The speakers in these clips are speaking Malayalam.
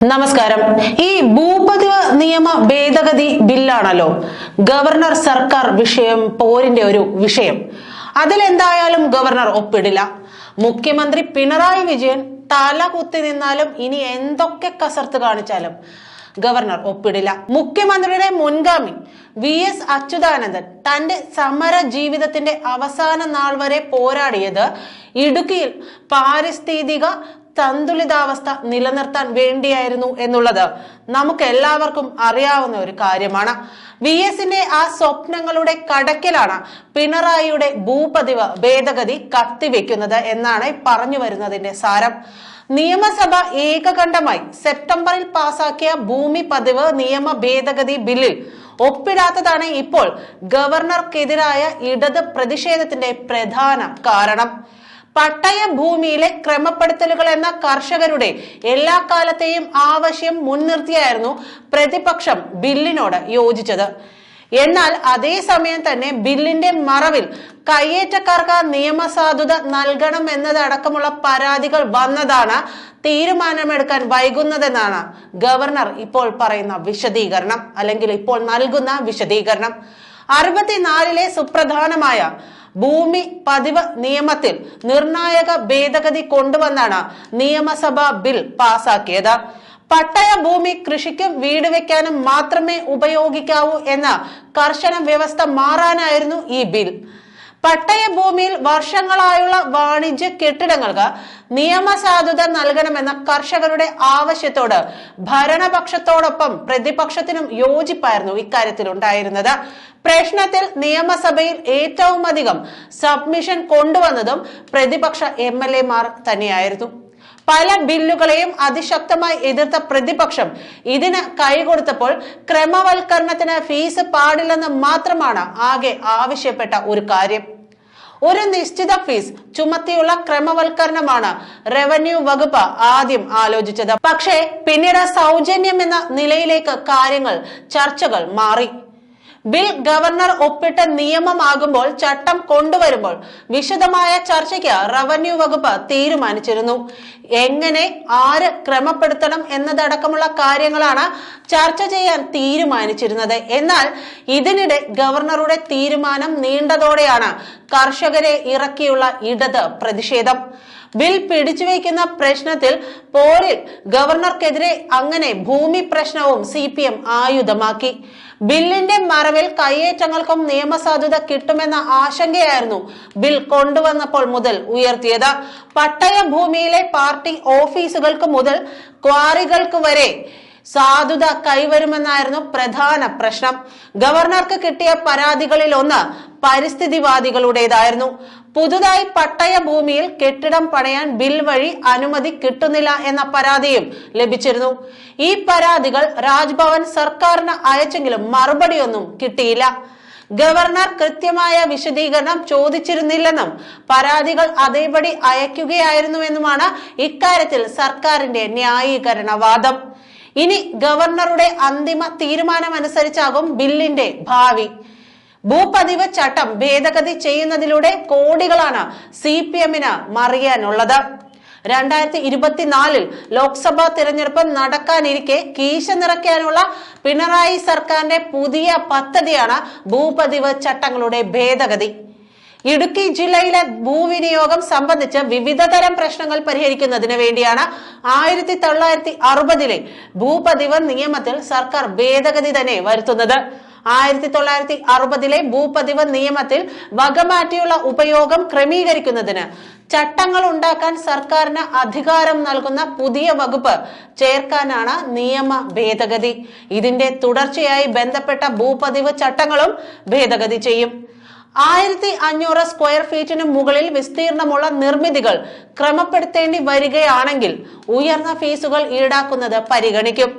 നമസ്കാരം. ഈ ഭൂപതിവ് നിയമ ഭേദഗതി ബില്ലാണല്ലോ ഗവർണർ സർക്കാർ വിഷയം പോരിന്റെ ഒരു വിഷയം. അതിലെന്തായാലും ഗവർണർ ഒപ്പിടില്ല. മുഖ്യമന്ത്രി പിണറായി വിജയൻ തല കുത്തി നിന്നാലും ഇനി എന്തൊക്കെ കസർത്ത് കാണിച്ചാലും ഗവർണർ ഒപ്പിടില്ല. മുഖ്യമന്ത്രിയുടെ മുൻഗാമി വി എസ് അച്യുതാനന്ദൻ തന്റെ സമര ജീവിതത്തിന്റെ അവസാന നാൾ വരെ പോരാടിയത് ഇടുക്കിയിൽ പാരിസ്ഥിതിക സന്തുലിതാവസ്ഥ നിലനിർത്താൻ വേണ്ടിയായിരുന്നു എന്നുള്ളത് നമുക്ക് എല്ലാവർക്കും അറിയാവുന്ന ഒരു കാര്യമാണ്. വി എസിന്റെ ആ സ്വപ്നങ്ങളുടെ കടക്കിലാണ് പിണറായിയുടെ ഭൂപതിവ് ഭേദഗതി കത്തിവെക്കുന്നത് എന്നാണ് പറഞ്ഞു വരുന്നതിന്റെ സാരം. നിയമസഭ ഏകകണ്ഠമായി സെപ്റ്റംബറിൽ പാസാക്കിയ ഭൂമി പതിവ് നിയമ ഭേദഗതി ബില്ലിൽ ഒപ്പിടാത്തതാണ് ഇപ്പോൾ ഗവർണർക്കെതിരായ ഇടത് പ്രതിഷേധത്തിന്റെ പ്രധാന കാരണം. പട്ടയ ഭൂമിയിലെ ക്രമപ്പെടുത്തലുകൾ എന്ന കർഷകരുടെ എല്ലാ കാലത്തെയും ആവശ്യം മുൻനിർത്തിയായിരുന്നു പ്രതിപക്ഷം ബില്ലിനോട് യോജിച്ചത്. എന്നാൽ അതേസമയം തന്നെ ബില്ലിന്റെ മറവിൽ കയ്യേറ്റക്കാർക്ക് നിയമസാധുത നൽകണം എന്നതടക്കമുള്ള പരാതികൾ വന്നതാണ് തീരുമാനമെടുക്കാൻ വൈകുന്നതെന്നാണ് ഗവർണർ ഇപ്പോൾ പറയുന്ന വിശദീകരണം അല്ലെങ്കിൽ ഇപ്പോൾ നൽകുന്ന വിശദീകരണം. അറുപത്തിനാലിലെ സുപ്രധാനമായ ഭൂമി പതിവ് നിയമത്തിൽ നിർണായക ഭേദഗതി കൊണ്ടുവന്നാണ് നിയമസഭാ ബിൽ പാസാക്കിയത്. പട്ടയ ഭൂമി കൃഷിക്കും വീട് വെക്കാനും മാത്രമേ ഉപയോഗിക്കാവൂ എന്ന കർശന വ്യവസ്ഥ മാറാനായിരുന്നു ഈ ബിൽ. പട്ടയ ഭൂമിയിൽ വർഷങ്ങളായുള്ള വാണിജ്യ കെട്ടിടങ്ങൾക്ക് നിയമസാധുത നൽകണമെന്ന കർഷകരുടെ ആവശ്യത്തോട് ഭരണപക്ഷത്തോടൊപ്പം പ്രതിപക്ഷത്തിനും യോജിപ്പായിരുന്നു ഇക്കാര്യത്തിൽ ഉണ്ടായിരുന്നത് പ്രശ്നത്തിൽ നിയമസഭയിൽ ഏറ്റവും അധികം സബ്മിഷൻ കൊണ്ടുവന്നതും പ്രതിപക്ഷ എം എൽ തന്നെയായിരുന്നു. പല ബില്ലുകളെയും അതിശക്തമായി എതിർത്ത പ്രതിപക്ഷം ഇതിന് കൈകൊടുത്തപ്പോൾ ക്രമവൽക്കരണത്തിന് ഫീസ് പാടില്ലെന്ന് മാത്രമാണ് ആകെ ആവശ്യപ്പെട്ട ഒരു കാര്യം. ഒരു നിശ്ചിത ഫീസ് ചുമത്തിയുള്ള ക്രമവൽക്കരണമാണ് റവന്യൂ വകുപ്പ് ആദ്യം ആലോചിച്ചത്. പക്ഷേ പിന്നീട് സൗജന്യം എന്ന നിലയിലേക്ക് കാര്യങ്ങൾ ചർച്ചകൾ മാറി. ബിൽ ഗവർണർ ഒപ്പിട്ട നിയമമാകുമ്പോൾ ചട്ടം കൊണ്ടുവരുമ്പോൾ വിശദമായ ചർച്ചയ്ക്ക് റവന്യൂ വകുപ്പ് തീരുമാനിച്ചിരുന്നു. എങ്ങനെ ആര് ക്രമപ്പെടുത്തണം എന്നതടക്കമുള്ള കാര്യങ്ങളാണ് ചർച്ച ചെയ്യാൻ തീരുമാനിച്ചിരുന്നത്. എന്നാൽ ഇതിനിടെ ഗവർണറുടെ തീരുമാനം നീണ്ടതോടെയാണ് കർഷകരെ ഇറക്കിയുള്ള ഇടത് പ്രതിഷേധം. ബിൽ പിടിച്ചുവെക്കുന്ന പ്രശ്നത്തിൽ പോരിൽ ഗവർണർക്കെതിരെ അങ്ങനെ ഭൂമി പ്രശ്നവും സി പി എം ആയുധമാക്കി. ബില്ലിന്റെ മറവിൽ കയ്യേറ്റങ്ങൾക്കും നിയമസാധുത കിട്ടുമെന്ന ആശങ്കയായിരുന്നു ബിൽ കൊണ്ടുവന്നപ്പോൾ മുതൽ ഉയർത്തിയത്. പട്ടയ ഭൂമിയിലെ പാർട്ടി ഓഫീസുകൾക്ക് മുതൽ ക്വാറികൾക്ക് വരെ സാധുത കൈവരുമെന്നായിരുന്നു പ്രധാന പ്രശ്നം. ഗവർണർക്ക് കിട്ടിയ പരാതികളിൽ ഒന്ന് പരിസ്ഥിതിവാദികളുടേതായിരുന്നു. പുതുതായി പട്ടയ ഭൂമിയിൽ കെട്ടിടം പണയാൻ ബിൽ വഴി അനുമതി കിട്ടുന്നില്ല എന്ന പരാതിയും ലഭിച്ചിരുന്നു. ഈ പരാതികൾ രാജ്ഭവൻ സർക്കാരിന് അയച്ചെങ്കിലും മറുപടിയൊന്നും കിട്ടിയില്ല. ഗവർണർ കൃത്യമായ വിശദീകരണം ചോദിച്ചിരുന്നില്ലെന്നും പരാതികൾ അതേപടി അയക്കുകയായിരുന്നുവെന്നുമാണ് ഇക്കാര്യത്തിൽ സർക്കാരിന്റെ ന്യായീകരണവാദം. ഇനി ഗവർണറുടെ അന്തിമ തീരുമാനമനുസരിച്ചാകും ബില്ലിന്റെ ഭാവി. ഭൂപതിവ് ചട്ടം ഭേദഗതി ചെയ്യുന്നതിലൂടെ കോടികളാണ് സി പി എമ്മിന് മറിയാനുള്ളത്. രണ്ടായിരത്തി ഇരുപത്തിനാലിൽ ലോക്സഭാ തിരഞ്ഞെടുപ്പ് നടക്കാനിരിക്കെ കീശ നിറയ്ക്കാനുള്ള പിണറായി സർക്കാരിന്റെ പുതിയ പദ്ധതിയാണ് ഭൂപതിവ് ചട്ടങ്ങളുടെ ഭേദഗതി. ഇടുക്കി ജില്ലയിലെ ഭൂവിനിയോഗം സംബന്ധിച്ച് വിവിധതരം പ്രശ്നങ്ങൾ പരിഹരിക്കുന്നതിന് വേണ്ടിയാണ് ആയിരത്തി തൊള്ളായിരത്തി അറുപതിലെ ഭൂപതിവ് നിയമത്തിൽ സർക്കാർ ഭേദഗതി തന്നെ വരുത്തുന്നത്. ആയിരത്തി തൊള്ളായിരത്തി അറുപതിലെ ഭൂപതിവ് നിയമത്തിൽ വകമാറ്റിയുള്ള ഉപയോഗം ക്രമീകരിക്കുന്നതിന് ചട്ടങ്ങൾ ഉണ്ടാക്കാൻ സർക്കാരിന് അധികാരം നൽകുന്ന പുതിയ വകുപ്പ് ചേർക്കാനാണ് നിയമ ഭേദഗതി. ഇതിന്റെ തുടർച്ചയായി ബന്ധപ്പെട്ട ഭൂപതിവ് ചട്ടങ്ങളും ഭേദഗതി ചെയ്യും. ആയിരത്തി അഞ്ഞൂറ് സ്ക്വയർ ഫീറ്റിന് മുകളിൽ വിസ്തീർണമുള്ള നിർമ്മിതികൾ ക്രമപ്പെടുത്തേണ്ടി വരികയാണെങ്കിൽ ഉയർന്ന ഫീസുകൾ ഈടാക്കുന്നത് പരിഗണിക്കും.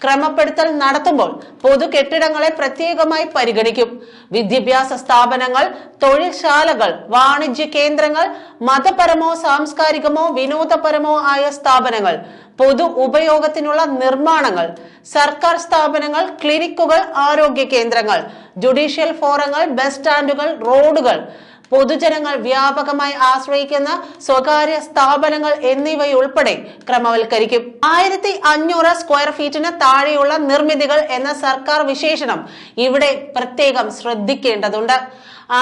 ക്രമപ്പെടുത്തൽ നടത്തുമ്പോൾ പൊതു കെട്ടിടങ്ങളെ പ്രത്യേകമായി പരിഗണിക്കും. വിദ്യാഭ്യാസ സ്ഥാപനങ്ങൾ തൊഴിൽശാലകൾ വാണിജ്യ കേന്ദ്രങ്ങൾ മതപരമോ സാംസ്കാരികമോ വിനോദപരമോ ആയ സ്ഥാപനങ്ങൾ പൊതു ഉപയോഗത്തിനുള്ള നിർമ്മാണങ്ങൾ സർക്കാർ സ്ഥാപനങ്ങൾ ക്ലിനിക്കുകൾ ആരോഗ്യ കേന്ദ്രങ്ങൾ ജുഡീഷ്യൽ ഫോറങ്ങൾ ബസ് സ്റ്റാൻഡുകൾ റോഡുകൾ പൊതുജനങ്ങൾ വ്യാപകമായി ആശ്രയിക്കുന്ന സ്വകാര്യ സ്ഥാപനങ്ങൾ എന്നിവയുൾപ്പെടെ ക്രമവൽക്കരിക്കും. ആയിരത്തി അഞ്ഞൂറ് സ്ക്വയർ ഫീറ്റിന് താഴെയുള്ള നിർമ്മിതികൾ എന്ന സർക്കാർ വിശേഷണം ഇവിടെ പ്രത്യേകം ശ്രദ്ധിക്കേണ്ടതുണ്ട്.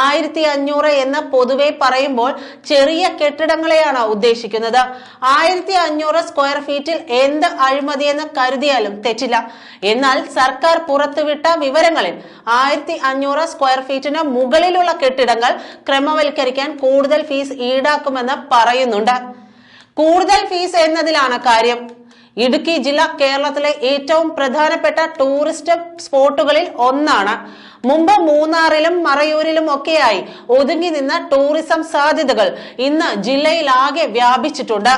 ആയിരത്തി അഞ്ഞൂറ് എന്ന് പൊതുവെ പറയുമ്പോൾ ചെറിയ കെട്ടിടങ്ങളെയാണ് ഉദ്ദേശിക്കുന്നത്. ആയിരത്തി അഞ്ഞൂറ് സ്ക്വയർ ഫീറ്റിൽ എന്ത് അഴിമതിയെന്ന് കരുതിയാലും തെറ്റില്ല. എന്നാൽ സർക്കാർ പുറത്തുവിട്ട വിവരങ്ങളിൽ ആയിരത്തി അഞ്ഞൂറ് സ്ക്വയർ ഫീറ്റിന് മുകളിലുള്ള കെട്ടിടങ്ങൾ ക്രമവൽക്കരിക്കാൻ കൂടുതൽ ഫീസ് ഈടാക്കുമെന്ന് പറയുന്നുണ്ട്. കൂടുതൽ ഫീസ് എന്നതിലാണ് കാര്യം. ഇടുക്കി ജില്ല കേരളത്തിലെ ഏറ്റവും പ്രധാനപ്പെട്ട ടൂറിസ്റ്റ് സ്പോട്ടുകളിൽ ഒന്നാണ്. മുമ്പ് മൂന്നാറിലും മറയൂരിലും ഒക്കെയായി ഒതുങ്ങി നിന്ന ടൂറിസം സാധ്യതകൾ ഇന്ന് ജില്ലയിലാകെ വ്യാപിച്ചിട്ടുണ്ട്.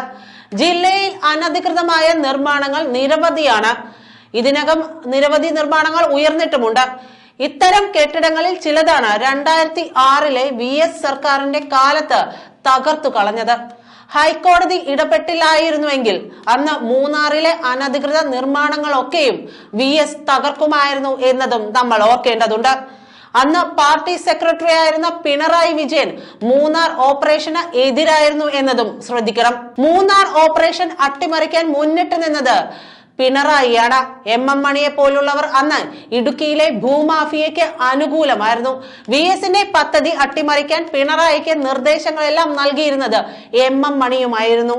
ജില്ലയിൽ അനധികൃതമായ നിർമ്മാണങ്ങൾ നിരവധിയാണ്. ഇതിനകം നിരവധി നിർമ്മാണങ്ങൾ ഉയർന്നിട്ടുമുണ്ട്. ഇത്തരം കെട്ടിടങ്ങളിൽ ചിലതാണ് രണ്ടായിരത്തി ആറിലെ വി എസ് സർക്കാരിന്റെ കാലത്ത് തകർത്തു കളഞ്ഞത്. ഹൈക്കോടതി ഇടപെട്ടില്ലായിരുന്നുവെങ്കിൽ അന്ന് മൂന്നാറിലെ അനധികൃത നിർമ്മാണങ്ങളൊക്കെയും വി എസ് തകർക്കുമായിരുന്നു എന്നതും നമ്മൾ ഓർക്കേണ്ടതുണ്ട്. അന്ന് പാർട്ടി സെക്രട്ടറി ആയിരുന്ന പിണറായി വിജയൻ മൂന്നാർ ഓപ്പറേഷന് എതിരായിരുന്നു എന്നതും ശ്രദ്ധിക്കണം. മൂന്നാർ ഓപ്പറേഷൻ അട്ടിമറിക്കാൻ മുന്നിട്ട് നിന്നത് പിണറായിയാണ് എം എം മണിയെ പോലുള്ളവർ അന്ന് ഇടുക്കിയിലെ ഭൂമാഫിയയ്ക്ക് അനുകൂലമായിരുന്നു. വി എസിന്റെ പദ്ധതി അട്ടിമറിക്കാൻ പിണറായിക്ക് നിർദ്ദേശങ്ങളെല്ലാം നൽകിയിരുന്നത് എം എം മണിയുമായിരുന്നു.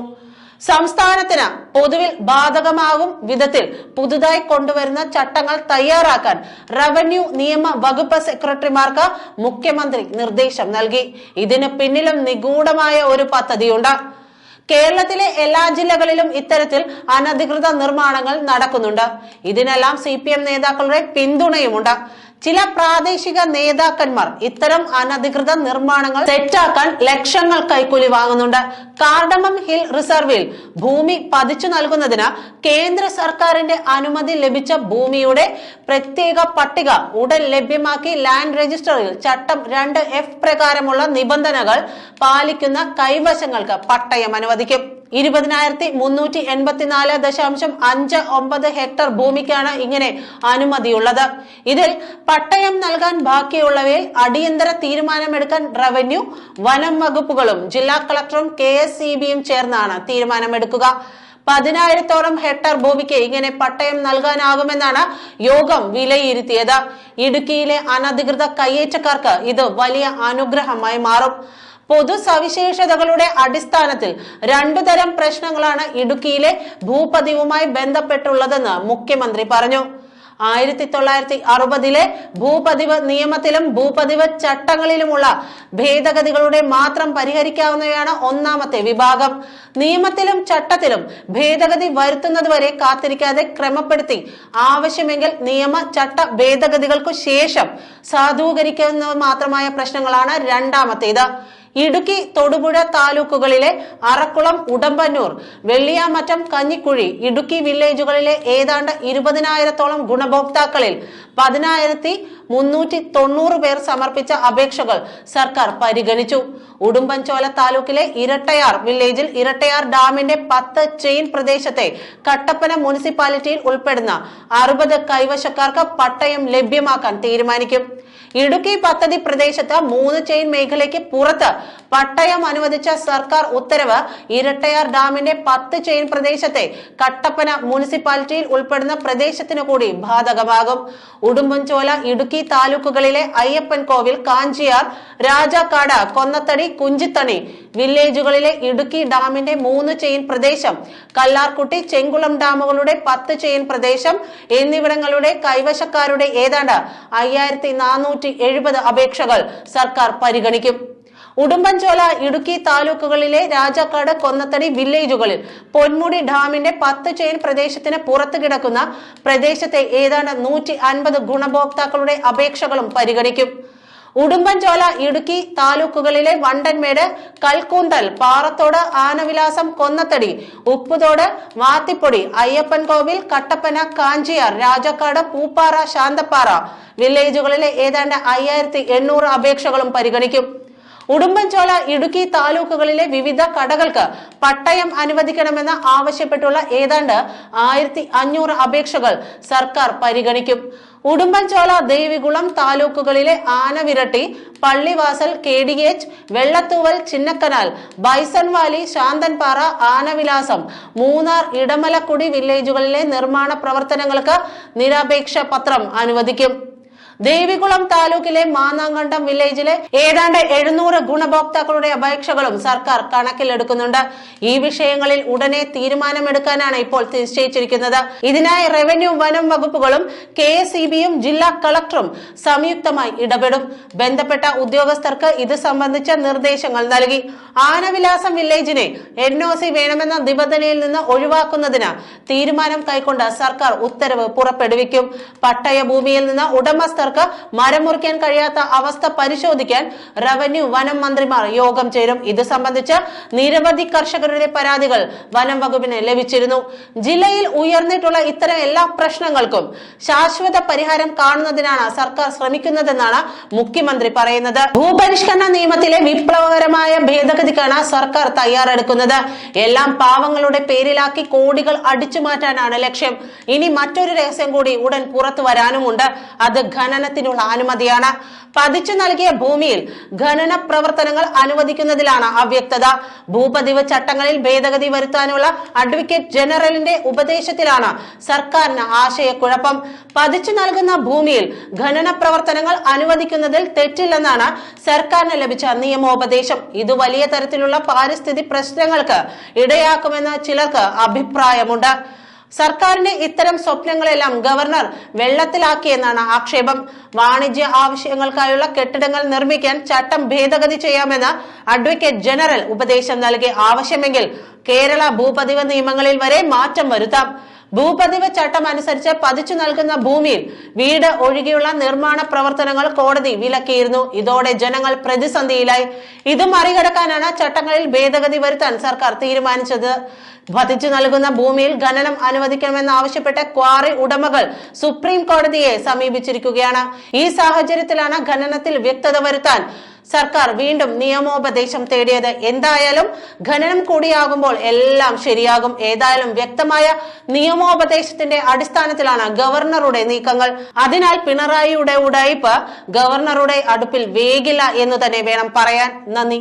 സംസ്ഥാനത്തിന് പൊതുവിൽ ബാധകമാകും വിധത്തിൽ പുതുതായി കൊണ്ടുവരുന്ന ചട്ടങ്ങൾ തയ്യാറാക്കാൻ റവന്യൂ നിയമ വകുപ്പ് സെക്രട്ടറിമാർക്ക് മുഖ്യമന്ത്രി നിർദ്ദേശം നൽകി. ഇതിന് പിന്നിലും നിഗൂഢമായ ഒരു പദ്ധതിയുണ്ട്. കേരളത്തിലെ എല്ലാ ജില്ലകളിലും ഇത്തരത്തിൽ അനധികൃത നിർമ്മാണങ്ങൾ നടക്കുന്നുണ്ട്. ഇതിനെല്ലാം സി നേതാക്കളുടെ പിന്തുണയുമുണ്ട്. ചില പ്രാദേശിക നേതാക്കന്മാർ ഇത്തരം അനധികൃത നിർമ്മാണങ്ങൾ തെറ്റാക്കാൻ ലക്ഷങ്ങൾ കൈക്കൂലി വാങ്ങുന്നുണ്ട്. കാർഡമം ഹിൽ റിസർവിൽ ഭൂമി പതിച്ചു നൽകുന്നതിന് കേന്ദ്ര സർക്കാരിന്റെ അനുമതി ലഭിച്ച ഭൂമിയുടെ പ്രത്യേക പട്ടിക ഉടൻ ലഭ്യമാക്കി ലാൻഡ് രജിസ്റ്ററിൽ ചട്ടം രണ്ട് എഫ് പ്രകാരമുള്ള നിബന്ധനകൾ പാലിക്കുന്ന കൈവശങ്ങൾക്ക് പട്ടയം അനുവദിക്കും. ഇരുപതിനായിരത്തി മുന്നൂറ്റി എൺപത്തിനാല് ദശാംശം അഞ്ച് ഒമ്പത് ഹെക്ടർ ഭൂമിക്കാണ് ഇങ്ങനെ അനുമതിയുള്ളത്. ഇതിൽ പട്ടയം നൽകാൻ ബാക്കിയുള്ളവയിൽ അടിയന്തര തീരുമാനമെടുക്കാൻ റവന്യൂ വനം വകുപ്പുകളും ജില്ലാ കളക്ടറും കെ ചേർന്നാണ് തീരുമാനമെടുക്കുക. പതിനായിരത്തോളം ഹെക്ടർ ഭൂമിക്ക് ഇങ്ങനെ പട്ടയം നൽകാനാകുമെന്നാണ് യോഗം വിലയിരുത്തിയത്. ഇടുക്കിയിലെ അനധികൃത കയ്യേറ്റക്കാർക്ക് ഇത് വലിയ അനുഗ്രഹമായി മാറും. പൊതു സവിശേഷതകളുടെ അടിസ്ഥാനത്തിൽ രണ്ടു തരം പ്രശ്നങ്ങളാണ് ഇടുക്കിയിലെ ഭൂപതിവുമായി ബന്ധപ്പെട്ടുള്ളതെന്ന് മുഖ്യമന്ത്രി പറഞ്ഞു. ആയിരത്തി തൊള്ളായിരത്തി അറുപതിലെ ഭൂപതിവ് നിയമത്തിലും ഭൂപതിവ് ചട്ടങ്ങളിലുമുള്ള ഭേദഗതികളുടെ മാത്രം പരിഹരിക്കാവുന്നവയാണ് ഒന്നാമത്തെ വിഭാഗം. നിയമത്തിലും ചട്ടത്തിലും ഭേദഗതി വരുത്തുന്നതുവരെ കാത്തിരിക്കാതെ ക്രമപ്പെടുത്തി ആവശ്യമെങ്കിൽ നിയമ ചട്ട ഭേദഗതികൾക്കു ശേഷം സാധൂകരിക്കുന്നത് മാത്രമായ പ്രശ്നങ്ങളാണ് രണ്ടാമത്തേത്. ഇടുക്കി തൊടുപുഴ താലൂക്കുകളിലെ അറക്കുളം ഉടമ്പന്നൂർ വെള്ളിയാമറ്റം കഞ്ഞിക്കുഴി ഇടുക്കി വില്ലേജുകളിലെ ഏതാണ്ട് ഇരുപതിനായിരത്തോളം ഗുണഭോക്താക്കളിൽ പതിനായിരത്തി മുന്നൂറ്റി തൊണ്ണൂറ് പേർ സമർപ്പിച്ച അപേക്ഷകൾ സർക്കാർ പരിഗണിച്ചു. ഉടുമ്പൻചോല താലൂക്കിലെ ഇരട്ടയാർ വില്ലേജിൽ ഇരട്ടയാർ ഡാമിന്റെ പത്ത് ചെയിൻ പ്രദേശത്തെ കട്ടപ്പന മുനിസിപ്പാലിറ്റിയിൽ ഉൾപ്പെടുന്ന അറുപത് കൈവശക്കാർക്ക് പട്ടയം ലഭ്യമാക്കാൻ തീരുമാനിക്കും. ഇടുക്കി പദ്ധതി പ്രദേശത്ത് മൂന്ന് ചെയിൻ മേഖലയ്ക്ക് പുറത്ത് പട്ടയം അനുവദിച്ച സർക്കാർ ഉത്തരവ് ഇരട്ടയാർ ഡാമിന്റെ പത്ത് ചെയിൻ പ്രദേശത്തെ കട്ടപ്പന മുനിസിപ്പാലിറ്റിയിൽ ഉൾപ്പെടുന്ന പ്രദേശത്തിനു കൂടി ബാധകമാകും. ഉടുമ്പൻചോല ഇടുക്കി താലൂക്കുകളിലെ അയ്യപ്പൻ കോവിൽ കാഞ്ചിയാർ രാജാക്കാട് കൊന്നത്തടി കുഞ്ചിത്തണി വില്ലേജുകളിലെ ഇടുക്കി ഡാമിന്റെ മൂന്ന് ചെയിൻ പ്രദേശം കല്ലാർകുട്ടി ചെങ്കുളം ഡാമുകളുടെ പത്ത് ചെയിൻ പ്രദേശം എന്നിവിടങ്ങളുടെ കൈവശക്കാരുടെ ഏതാണ്ട് അയ്യായിരത്തി നാനൂറ്റി എഴുപത് അപേക്ഷകൾ സർക്കാർ പരിഗണിക്കും. ഉടുമ്പൻചോല ഇടുക്കി താലൂക്കുകളിലെ രാജാക്കാട് കൊന്നത്തടി വില്ലേജുകളിൽ പൊന്മുടി ഡാമിന്റെ പത്ത് ചെയിൻ പ്രദേശത്തിന് പുറത്ത് കിടക്കുന്ന പ്രദേശത്തെ ഏതാണ്ട് നൂറ്റി അൻപത് ഗുണഭോക്താക്കളുടെ അപേക്ഷകളും പരിഗണിക്കും. ഉടുമ്പൻചോല ഇടുക്കി താലൂക്കുകളിലെ വണ്ടൻമേട് കൽക്കൂന്തൽ പാറത്തോട് ആനവിലാസം കൊന്നത്തടി ഉപ്പുതോട് വാത്തിപ്പൊടി അയ്യപ്പൻ കോവിൽ കട്ടപ്പന കാഞ്ചിയാർ രാജക്കാട് പൂപ്പാറ ശാന്തപ്പാറ വില്ലേജുകളിലെ ഏതാണ്ട് അയ്യായിരത്തി എണ്ണൂറ് അപേക്ഷകളും പരിഗണിക്കും. ഉടുമ്പൻചോല ഇടുക്കി താലൂക്കുകളിലെ വിവിധ കടകൾക്ക് പട്ടയം അനുവദിക്കണമെന്ന് ആവശ്യപ്പെട്ടുള്ള ഏതാണ്ട് ആയിരത്തി അഞ്ഞൂറ് അപേക്ഷകൾ സർക്കാർ പരിഗണിക്കും. Udumbanchola Devikulam താലൂക്കുകളിലെ Anaviratty Pallivasal K D H Vellathooval Chinnakanal Bison Valley Santhanpara Anavilasam Munnar Edamalakudy വില്ലേജുകളിലെ നിർമ്മാണ പ്രവർത്തനങ്ങൾക്ക് നിരപേക്ഷ പത്രം അനുവദിക്കും. ദേവികുളം താലൂക്കിലെ മാന്നാങ്കണ്ടം വില്ലേജിലെ ഏതാണ്ട് എഴുന്നൂറ് ഗുണഭോക്താക്കളുടെ അപേക്ഷകളും സർക്കാർ കണക്കിലെടുക്കുന്നുണ്ട്. ഈ വിഷയങ്ങളിൽ ഉടനെ തീരുമാനമെടുക്കാനാണ് ഇപ്പോൾ നിശ്ചയിച്ചിരിക്കുന്നത്. ഇതിനായി റവന്യൂ വനം വകുപ്പുകളും കെ എസ് ജില്ലാ കളക്ടറും സംയുക്തമായി ഇടപെടും. ബന്ധപ്പെട്ട ഉദ്യോഗസ്ഥർക്ക് ഇത് സംബന്ധിച്ച നിർദ്ദേശങ്ങൾ നൽകി. ആനവിലാസം വില്ലേജിനെ എൻ ഒ സി വേണമെന്ന നിബന്ധനയിൽ നിന്ന് ഒഴിവാക്കുന്നതിന് തീരുമാനം കൈക്കൊണ്ട് സർക്കാർ ഉത്തരവ് പുറപ്പെടുവിക്കും. പട്ടയ ഭൂമിയിൽ നിന്ന് ഉടമസ്ഥർക്ക് മരം മുറിക്കാൻ കഴിയാത്ത അവസ്ഥ പരിശോധിക്കാൻ റവന്യൂ വനം മന്ത്രിമാർ യോഗം ചേരും. ഇത് സംബന്ധിച്ച് നിരവധി കർഷകരുടെ പരാതികൾ വനം വകുപ്പിന് ലഭിച്ചിരുന്നു. ജില്ലയിൽ ഉയർന്നിട്ടുള്ള ഇത്തരം എല്ലാ പ്രശ്നങ്ങൾക്കും ശാശ്വത പരിഹാരം കാണുന്നതിനാണ് സർക്കാർ ശ്രമിക്കുന്നതെന്നാണ് മുഖ്യമന്ത്രി പറയുന്നത്. ഭൂപരിഷ്കരണ നിയമത്തിലെ വിപ്ലവകരമായ ഭേദഗതിക്കാണ് സർക്കാർ തയ്യാറെടുക്കുന്നത്. എല്ലാം പാവങ്ങളുടെ പേരിലാക്കി കോടികൾ അടിച്ചു മാറ്റാനാണ് ലക്ഷ്യം. ഇനി മറ്റൊരു രഹസ്യം കൂടി ഉടൻ പുറത്തു വരാനുമുണ്ട്. അത് ഖനനത്തിനുള്ള അനുമതിയാണ്. പതിച്ചു നൽകിയ ഭൂമിയിൽ ഖനന പ്രവർത്തനങ്ങൾ അനുവദിക്കുന്നതിലാണ് അവ്യക്തത. ഭൂപതിവ് ചട്ടങ്ങളിൽ ഭേദഗതി വരുത്താനുള്ള അഡ്വക്കേറ്റ് ജനറലിന്റെ ഉപദേശത്തിലാണ് സർക്കാരിന് ആശയക്കുഴപ്പം. പതിച്ചു നൽകുന്ന ഭൂമിയിൽ ഖനന പ്രവർത്തനങ്ങൾ അനുവദിക്കുന്നതിൽ തെറ്റില്ലെന്നാണ് സർക്കാരിന് ലഭിച്ച നിയമോപദേശം. ഇത് വലിയ തരത്തിലുള്ള പാരിസ്ഥിതി പ്രശ്നങ്ങൾക്ക് ഇടയാക്കുമെന്ന് ചിലർക്ക് അഭിപ്രായമുണ്ട്. സർക്കാരിന്റെ ഇത്തരം സ്വപ്നങ്ങളെല്ലാം ഗവർണർ വെള്ളത്തിലാക്കിയെന്നാണ് ആക്ഷേപം. വാണിജ്യ ആവശ്യങ്ങൾക്കായുള്ള കെട്ടിടങ്ങൾ നിർമ്മിക്കാൻ ചട്ടം ഭേദഗതി ചെയ്യാമെന്ന് അഡ്വക്കേറ്റ് ജനറൽ ഉപദേശം നൽകി. ആവശ്യമെങ്കിൽ കേരള ഭൂപതിവ് നിയമങ്ങളിൽ വരെ മാറ്റം വരുത്താം. ഭൂപതിവ് ചട്ടം അനുസരിച്ച് പതിച്ചു നൽകുന്ന ഭൂമിയിൽ വീട് ഒഴികെയുള്ള നിർമ്മാണ പ്രവർത്തനങ്ങൾ കോടതി വിലക്കിയിരുന്നു. ഇതോടെ ജനങ്ങൾ പ്രതിസന്ധിയിലായി. ഇത് മറികടക്കാനാണ് ചട്ടങ്ങളിൽ ഭേദഗതി വരുത്താൻ സർക്കാർ തീരുമാനിച്ചത്. വധിച്ചു നൽകുന്ന ഭൂമിയിൽ ഖനനം അനുവദിക്കണമെന്ന് ആവശ്യപ്പെട്ട ക്വാറി ഉടമകൾ സുപ്രീം കോടതിയെ സമീപിച്ചിരിക്കുകയാണ്. ഈ സാഹചര്യത്തിലാണ് ഖനനത്തിൽ വ്യക്തത വരുത്താൻ സർക്കാർ വീണ്ടും നിയമോപദേശം തേടിയത്. എന്തായാലും ഖനനം കൂടിയാകുമ്പോൾ എല്ലാം ശരിയാകും. ഏതായാലും വ്യക്തമായ നിയമോപദേശത്തിന്റെ അടിസ്ഥാനത്തിലാണ് ഗവർണറുടെ നീക്കങ്ങൾ. അതിനാൽ പിണറായിയുടെ ഉടായിപ്പ് ഗവർണറുടെ അടുപ്പിൽ വേഗില്ല എന്ന് തന്നെ വേണം പറയാൻ. നന്ദി.